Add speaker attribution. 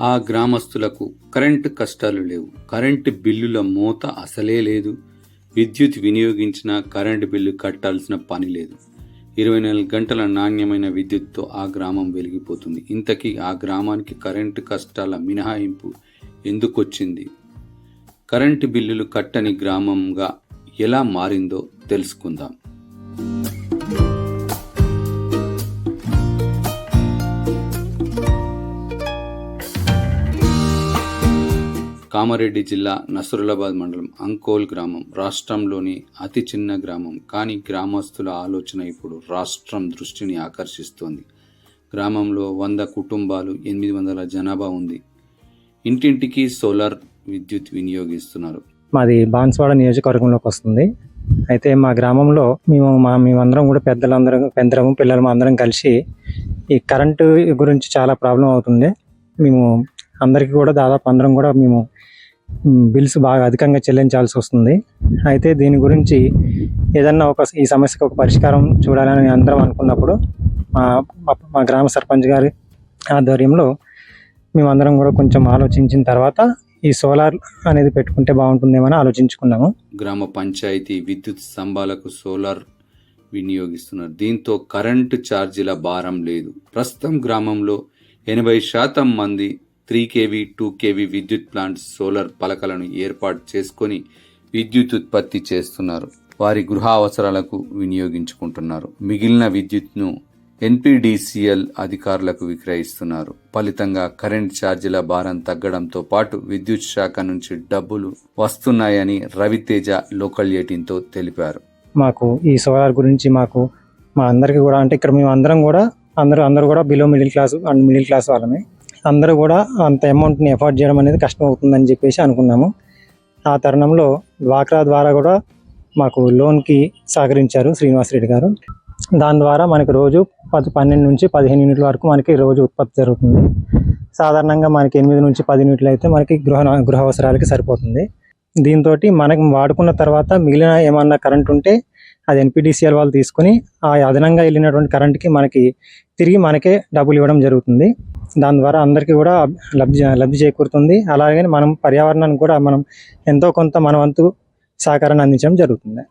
Speaker 1: ఆ గ్రామస్తులకు కరెంటు కష్టాలు లేవు. కరెంటు బిల్లుల మోత అసలే లేదు. విద్యుత్ వినియోగించిన కరెంటు బిల్లు కట్టాల్సిన పని లేదు. ఇరవై నాలుగు గంటల నాణ్యమైన విద్యుత్తో ఆ గ్రామం వెలిగిపోతుంది. ఇంతకీ ఆ గ్రామానికి కరెంటు కష్టాల మినహాయింపు ఎందుకొచ్చింది? కరెంటు బిల్లులు కట్టని గ్రామంగా ఎలా మారిందో తెలుసుకుందాం. కామారెడ్డి జిల్లా నసరులాబాద్ మండలం అంకోల్ గ్రామం రాష్ట్రంలోని అతి చిన్న గ్రామం. కానీ గ్రామస్తుల ఆలోచన ఇప్పుడు రాష్ట్రం దృష్టిని ఆకర్షిస్తోంది. గ్రామంలో వంద కుటుంబాలు ఎనిమిది వందల జనాభా ఉంది. ఇంటింటికి సోలార్ విద్యుత్ వినియోగిస్తున్నారు.
Speaker 2: మాది బాన్స్వాడ నియోజకవర్గంలోకి వస్తుంది. అయితే మా గ్రామంలో మేము మా మేమందరం కూడా పెద్దలందరం పెద్దలము పిల్లలము అందరం కలిసి ఈ కరెంటు గురించి చాలా ప్రాబ్లం అవుతుంది. మేము అందరికీ కూడా దాదాపు అందరం కూడా మేము బిల్స్ బాగా అధికంగా చెల్లించాల్సి వస్తుంది. అయితే దీని గురించి ఏదన్నా ఒక ఈ సమస్యకు ఒక పరిష్కారం చూడాలని అందరం అనుకున్నప్పుడు మా మా- మా గ్రామ సర్పంచ్ గారి ఆధ్వర్యంలో మేమందరం కూడా కొంచెం ఆలోచించిన తర్వాత ఈ సోలార్ అనేది పెట్టుకుంటే బాగుంటుందేమని ఆలోచించుకున్నాము.
Speaker 1: గ్రామ పంచాయతీ విద్యుత్ స్తంభాలకు సోలార్ వినియోగిస్తున్నారు. దీంతో కరెంటు ఛార్జీల భారం లేదు. ప్రస్తుతం గ్రామంలో ఎనభై శాతం మంది త్రీ కేవీ టూ కేవీ విద్యుత్ ప్లాంట్ సోలార్ పలకలను ఏర్పాటు చేసుకొని విద్యుత్ ఉత్పత్తి చేస్తున్నారు. వారి గృహ అవసరాలకు వినియోగించుకుంటున్నారు. మిగిలిన విద్యుత్ను ఎన్పిడిసిఎల్ అధికారులకు విక్రయిస్తున్నారు. ఫలితంగా కరెంట్ ఛార్జీల భారం తగ్గడంతో పాటు విద్యుత్ శాఖ నుంచి డబ్బులు వస్తున్నాయని రవితేజ లోకల్ ఎయిటీన్తో తెలిపారు.
Speaker 2: మాకు ఈ సోలార్ గురించి మాకు మా అందరికీ కూడా అంటే ఇక్కడ మేము అందరం కూడా అందరూ అందరూ కూడా below middle class and middle class వాళ్ళమే. అందరూ కూడా అంత అమౌంట్ని ఎఫోర్డ్ చేయడం అనేది కష్టం అవుతుందని చెప్పేసి అనుకున్నాము. ఆ తరుణంలో డ్వాక్రా ద్వారా కూడా మాకు లోన్కి సహకరించారు శ్రీనివాస్ రెడ్డి గారు. దాని ద్వారా మనకి రోజు పది పన్నెండు నుంచి పదిహేను యూనిట్ల వరకు మనకి రోజు ఉత్పత్తి జరుగుతుంది. సాధారణంగా మనకి ఎనిమిది నుంచి పది యూనిట్లు అయితే మనకి గృహ గృహ అవసరాలకి సరిపోతుంది. దీంతో మనకి వాడుకున్న తర్వాత మిగిలిన ఏమన్నా కరెంట్ ఉంటే అది ఎన్పిడిసిఎల్ వాళ్ళు తీసుకుని ఆ అదనంగా వెళ్ళినటువంటి కరెంట్కి మనకి తిరిగి మనకే డబ్బులు ఇవ్వడం జరుగుతుంది. దాని ద్వారా అందరికీ కూడా లబ్ధి లబ్ధి చేకూరుతుంది. అలాగే మనం పర్యావరణానికి కూడా మనం ఎంతో కొంత మన వంతు సహకారాన్ని అందించడం జరుగుతుంది.